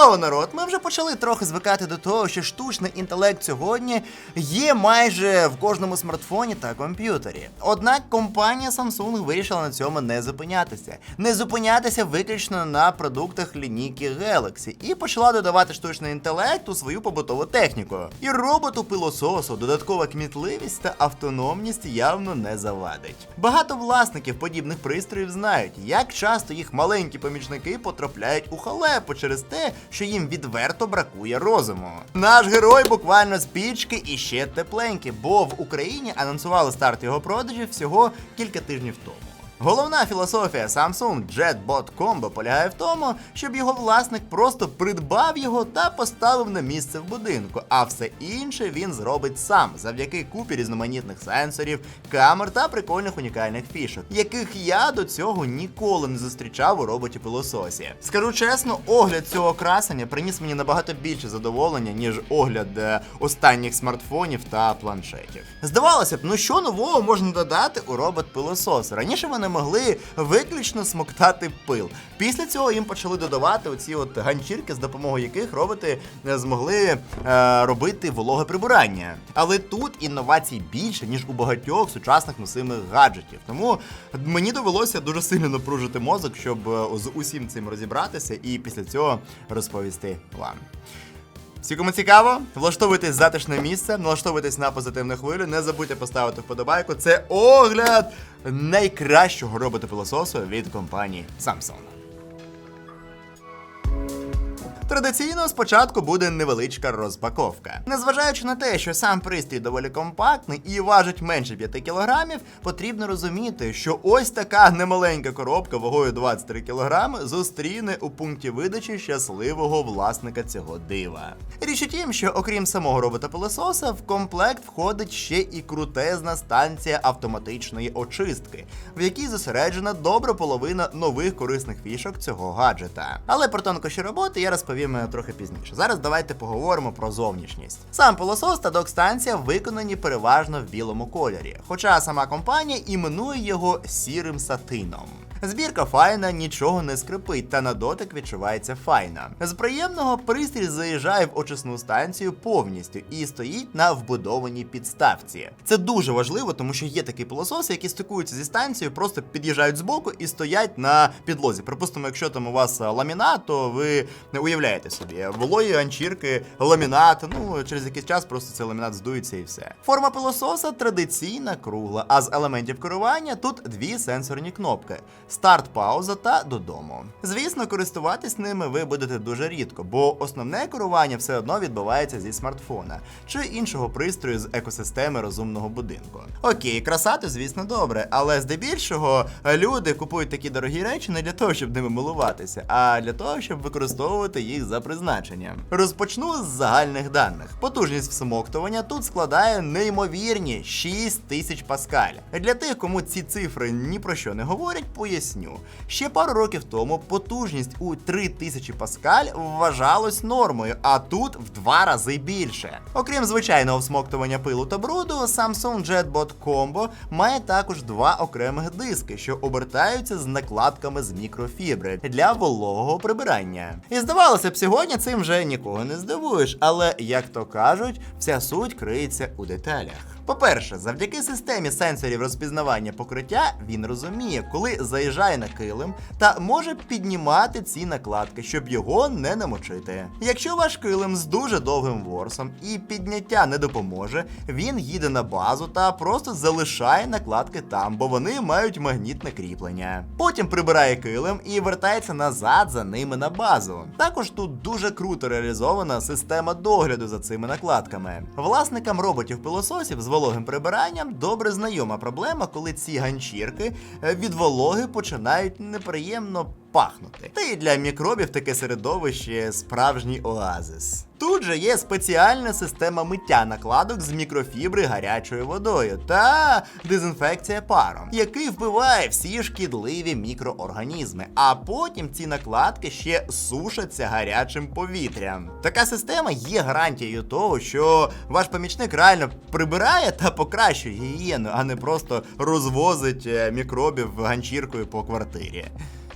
Хеллоу, народ! Ми вже почали трохи звикати до того, що штучний інтелект сьогодні є майже в кожному смартфоні та комп'ютері. Однак компанія Samsung вирішила на цьому не зупинятися, не зупинятися виключно на продуктах лінійки Galaxy і почала додавати штучний інтелект у свою побутову техніку. І роботу пилососу додаткова кмітливість та автономність явно не завадить. Багато власників подібних пристроїв знають, як часто їх маленькі помічники потрапляють у халепу через те, що їм відверто бракує розуму. Наш герой буквально з пічки і ще тепленький, бо в Україні анонсували старт його продажів всього кілька тижнів тому. Головна філософія Samsung JetBot Combo полягає в тому, щоб його власник просто придбав його та поставив на місце в будинку, а все інше він зробить сам завдяки купі різноманітних сенсорів, камер та прикольних унікальних фішок, яких я до цього ніколи не зустрічав у роботі пилососі. Скажу чесно, огляд цього красення приніс мені набагато більше задоволення, ніж огляд е, останніх смартфонів та планшетів. Здавалося б, ну що нового можна додати у робот-пилосос? Раніше вони могли виключно смоктати пил. Після цього їм почали додавати оці от ганчірки, з допомогою яких роботи е, змогли е, робити вологе прибирання. Але тут інновацій більше, ніж у багатьох сучасних носимих гаджетів. Тому мені довелося дуже сильно напружити мозок, щоб е, з усім цим розібратися і після цього розповісти вам. Всі, кому цікаво, влаштовуйтесь затишне місце, налаштовуйтесь на позитивну хвилю, не забудьте поставити вподобайку. Це огляд найкращого робота-пилососу від компанії Samsung. Традиційно спочатку буде невеличка розпаковка. Незважаючи на те, що сам пристрій доволі компактний і важить менше 5 кілограмів, потрібно розуміти, що ось така немаленька коробка вагою 23 кг зустріне у пункті видачі щасливого власника цього дива. Річ у тім, що окрім самого робота-пилососа, в комплект входить ще і крутезна станція автоматичної очистки, в якій зосереджена добра половина нових корисних фішок цього гаджета. Але про тонкощі роботи я розповім трохи пізніше. Зараз давайте поговоримо про зовнішність. Сам пилосос та док-станція виконані переважно в білому кольорі, хоча сама компанія іменує його сірим сатином. Збірка файна, нічого не скрипить, та на дотик відчувається файна. З приємного пристрій заїжджає в очисну станцію повністю і стоїть на вбудованій підставці. Це дуже важливо, тому що є такі пилососи, які стикуються зі станцією, просто під'їжджають збоку і стоять на підлозі. Припустимо, якщо там у вас ламінат, то ви не уявляєте собі. Вологі ганчірки, ламінат. Ну через якийсь час просто цей ламінат здується і все. Форма пилососа традиційна кругла, а з елементів керування тут дві сенсорні кнопки старт, пауза та додому. Звісно, користуватись ними ви будете дуже рідко, бо основне керування все одно відбувається зі смартфона чи іншого пристрою з екосистеми розумного будинку. Окей, краса то, звісно, добре, але здебільшого люди купують такі дорогі речі не для того, щоб ними милуватися, а для того, щоб використовувати їх за призначенням. Розпочну з загальних даних. Потужність всмоктування тут складає неймовірні 6000 паскаль. Для тих, кому ці цифри ні про що не говорять, поясню. Ще пару років тому потужність у 3000 паскаль вважалось нормою, а тут в два рази більше. Окрім звичайного всмоктування пилу та бруду, Samsung JetBot Combo має також два окремих диски, що обертаються з накладками з мікрофібри для вологого прибирання. І здавалося б, сьогодні цим вже нікого не здивуєш, але як то кажуть, вся суть криється у деталях. По-перше, завдяки системі сенсорів розпізнавання покриття він розуміє, коли заїжджає на килим та може піднімати ці накладки, щоб його не намочити. Якщо ваш килим з дуже довгим ворсом і підняття не допоможе, він їде на базу та просто залишає накладки там, бо вони мають магнітне кріплення. Потім прибирає килим і вертається назад за ними на базу. Також тут дуже круто реалізована система догляду за цими накладками. Власникам роботів-пилососів з вологим прибиранням добре знайома проблема, коли ці ганчірки е, від вологи починають неприємно пахнути. Та й для мікробів таке середовище справжній оазис. Тут же є спеціальна система миття накладок з мікрофібри гарячою водою та дезінфекція паром, який вбиває всі шкідливі мікроорганізми, а потім ці накладки ще сушаться гарячим повітрям. Така система є гарантією того, що ваш помічник реально прибирає та покращує гігієну, а не просто розвозить е, мікробів ганчіркою по квартирі.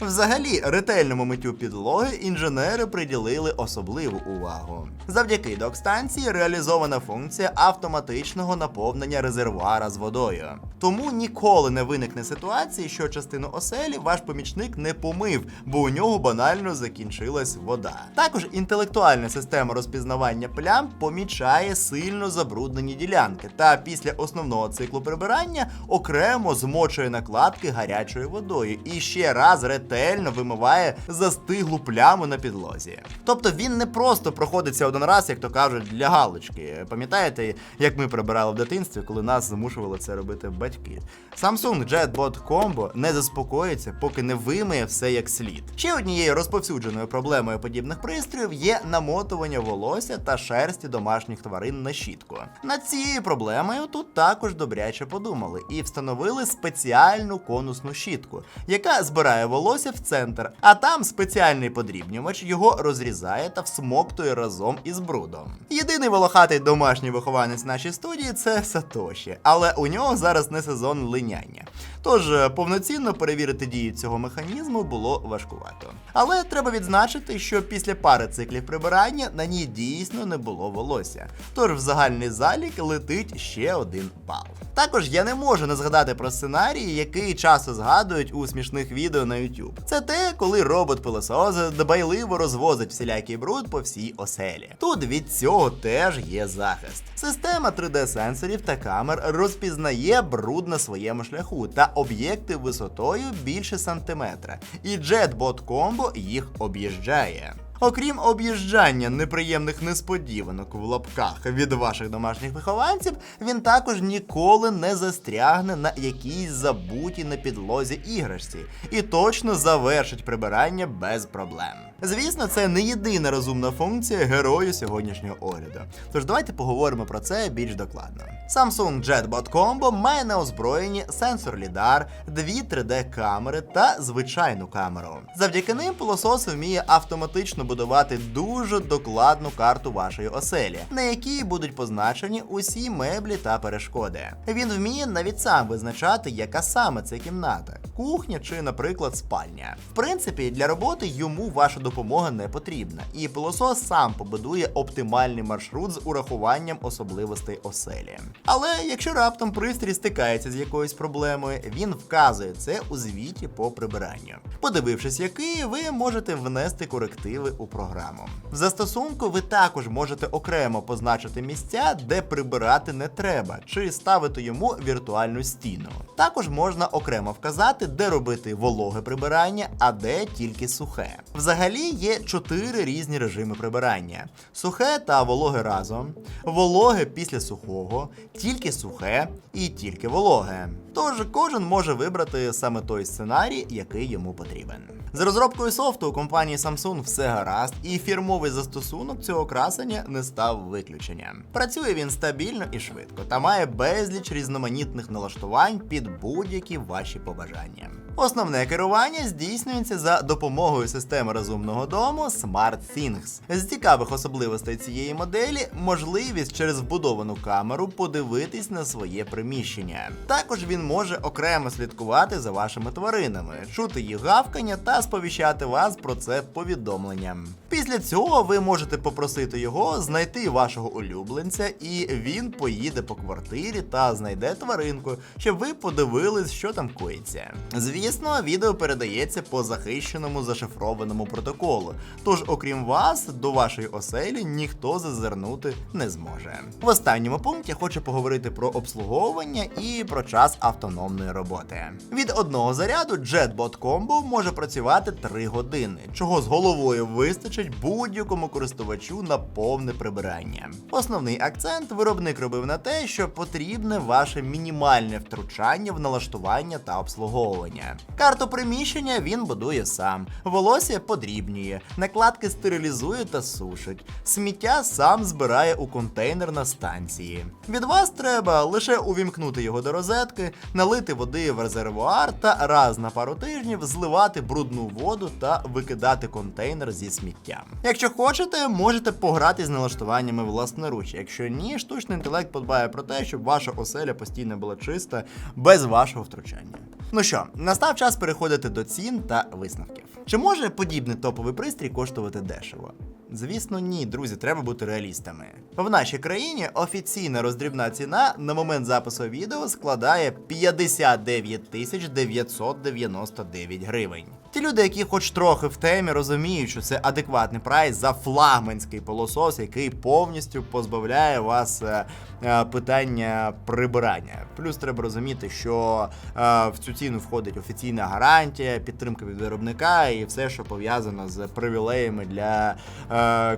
Взагалі, ретельному миттю підлоги інженери приділили особливу увагу. Завдяки док-станції реалізована функція автоматичного наповнення резервуара з водою. Тому ніколи не виникне ситуації, що частину оселі ваш помічник не помив, бо у нього банально закінчилась вода. Також інтелектуальна система розпізнавання плям помічає сильно забруднені ділянки, та після основного циклу прибирання окремо змочує накладки гарячою водою і ще раз ретельно вимиває застиглу пляму на підлозі. Тобто він не просто проходиться один раз, як то кажуть, для галочки. Пам'ятаєте, як ми прибирали в дитинстві, коли нас змушували це робити батьки? Samsung JetBot Combo не заспокоїться, поки не вимиє все як слід. Ще однією розповсюдженою проблемою подібних пристроїв є намотування волосся та шерсті домашніх тварин на щітку. Над цією проблемою тут також добряче подумали і встановили спеціальну конусну щітку, яка збирає волосся в центр, а там спеціальний подрібнювач його розрізає та всмоктує разом із брудом. Єдиний волохатий домашній вихованець нашій студії це Сатоші, але у нього зараз не сезон линяння. Тож е, повноцінно перевірити дію цього механізму було важкувато. Але треба відзначити, що після пари циклів прибирання на ній дійсно не було волосся. Тож в загальний залік летить ще один бал. Також я не можу не згадати про сценарій, який часто згадують у смішних відео на YouTube. Це те, коли робот-пилосос дбайливо розвозить всілякий бруд по всій оселі. Тут від цього теж є захист. Система 3D-сенсорів та камер розпізнає бруд на своєму шляху та об'єкти висотою більше сантиметра, і JetBot Combo їх об'їжджає. Окрім об'їжджання неприємних несподіванок в лапках від ваших домашніх вихованців, він також ніколи не застрягне на якійсь забутій на підлозі іграшці і точно завершить прибирання без проблем. Звісно, це не єдина розумна функція герою сьогоднішнього огляду. Тож давайте поговоримо про це більш докладно. Samsung JetBot Combo має на озброєнні сенсор лідар, дві 3D-камери та звичайну камеру. Завдяки ним пилосос вміє автоматично будувати дуже докладну карту вашої оселі, на якій будуть позначені усі меблі та перешкоди. Він вміє навіть сам визначати, яка саме це кімната, кухня чи, наприклад, спальня. В принципі, для роботи йому ваша допомога не потрібна, і пилосос сам побудує оптимальний маршрут з урахуванням особливостей оселі. Але якщо раптом пристрій стикається з якоюсь проблемою, він вказує це у звіті по прибиранню. Подивившись, який, ви можете внести корективи у програму. В застосунку ви також можете окремо позначити місця, де прибирати не треба, чи ставити йому віртуальну стіну. Також можна окремо вказати, де робити вологе прибирання, а де тільки сухе. Взагалі є чотири різні режими прибирання: сухе та вологе разом, вологе після сухого, тільки сухе і тільки вологе. Тож кожен може вибрати саме той сценарій, який йому потрібен. З розробкою софту у компанії Samsung все гаразд, і фірмовий застосунок цього красення не став виключенням. Працює він стабільно і швидко та має безліч різноманітних налаштувань під будь-які ваші побажання. Основне керування здійснюється за допомогою системи розумного дому SmartThings. З цікавих особливостей цієї моделі можливість через вбудовану камеру подивитись на своє приміщення. Також він може окремо слідкувати за вашими тваринами, чути їх гавкання та сповіщати вас про це повідомленням. Після цього ви можете попросити його знайти вашого улюбленця, і він поїде по квартирі та знайде тваринку, щоб ви подивились, що там коїться. Звісно, відео передається по захищеному зашифрованому протоколу. Тож, окрім вас, до вашої оселі ніхто зазирнути не зможе. В останньому пункті хочу поговорити про обслуговування і про час автономної роботи. Від одного заряду JetBot Combo може працювати 3 години, чого з головою вистачить будь-якому користувачу на повне прибирання. Основний акцент виробник робив на те, що потрібне ваше мінімальне втручання в налаштування та обслуговування. Карту приміщення він будує сам, волосся подрібнює, накладки стерилізує та сушить, сміття сам збирає у контейнер на станції. Від вас треба лише увімкнути його до розетки, налити води в резервуар та раз на пару тижнів зливати брудну воду та викидати контейнер зі сміттям. Якщо хочете, можете пограти з налаштуваннями власноруч. Якщо ні, штучний інтелект подбає про те, щоб ваша оселя постійно була чиста без вашого втручання. Ну що, настав час переходити до цін та висновків. Чи може подібний топовий пристрій коштувати дешево? Звісно, ні, друзі, треба бути реалістами. В нашій країні офіційна роздрібна ціна на момент запису відео складає 59 тисяч 999 гривень. Ті люди, які хоч трохи в темі, розуміють, що це адекватний прайс за флагманський пилосос, який повністю позбавляє вас е, е, питання прибирання. Плюс треба розуміти, що е, в цю ціну входить офіційна гарантія, підтримка від виробника і все, що пов'язано з привілеями для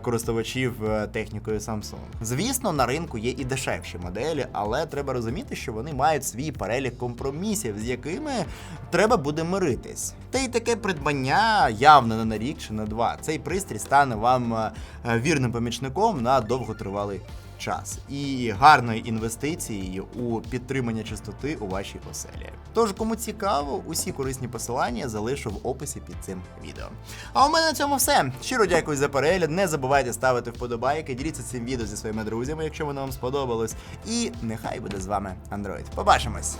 користувачів технікою Samsung. Звісно, на ринку є і дешевші моделі, але треба розуміти, що вони мають свій перелік компромісів, з якими треба буде миритись. Та й таке придбання явно не на рік чи на два. Цей пристрій стане вам е, вірним помічником на довготривалий час і гарною інвестицією у підтримання чистоти у вашій оселі. Тож, кому цікаво, усі корисні посилання залишу в описі під цим відео. А у мене на цьому все. Щиро дякую за перегляд. Не забувайте ставити вподобайки, діліться цим відео зі своїми друзями, якщо воно вам сподобалось. І нехай буде з вами Android. Побачимось!